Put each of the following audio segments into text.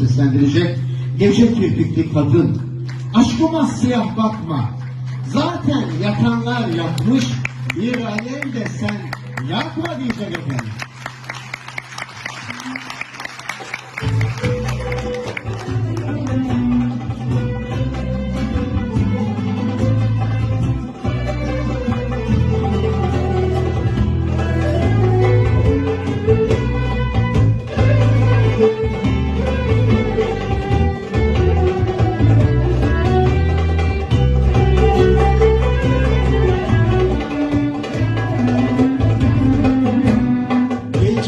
seslendirecek. Gece kirpikli kadın, aşkıma siyah bakma. Zaten yatanlar yapmış, bir alem de sen yapma diyecek efendim.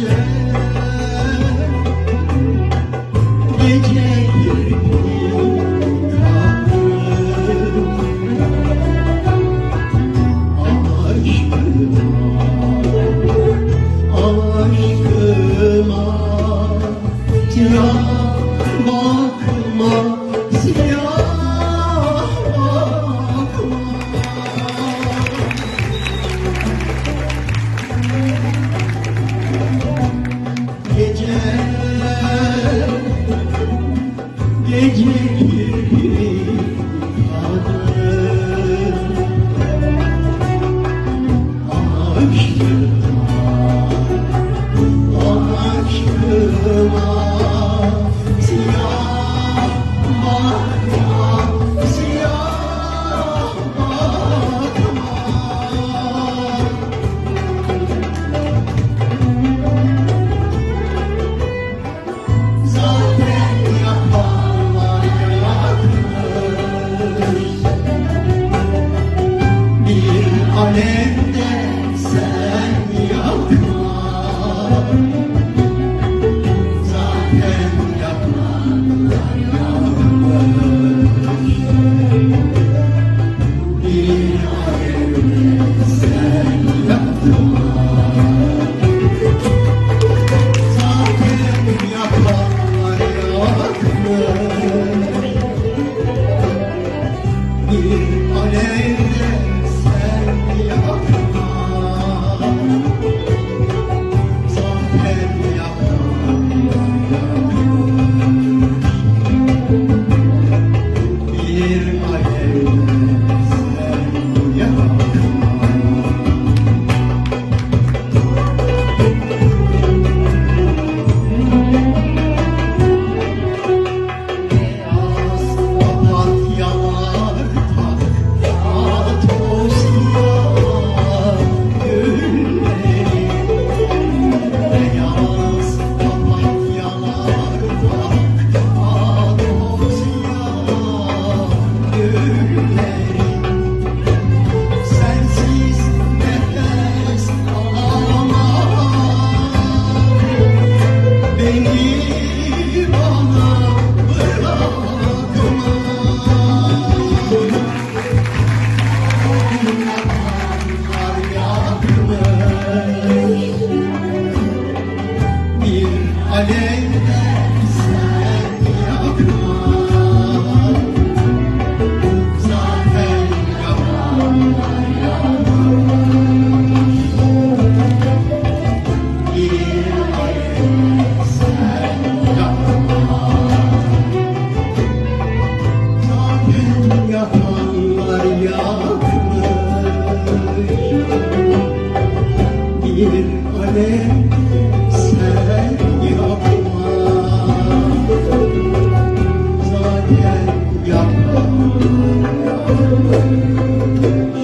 Yeah. bir alevde あ。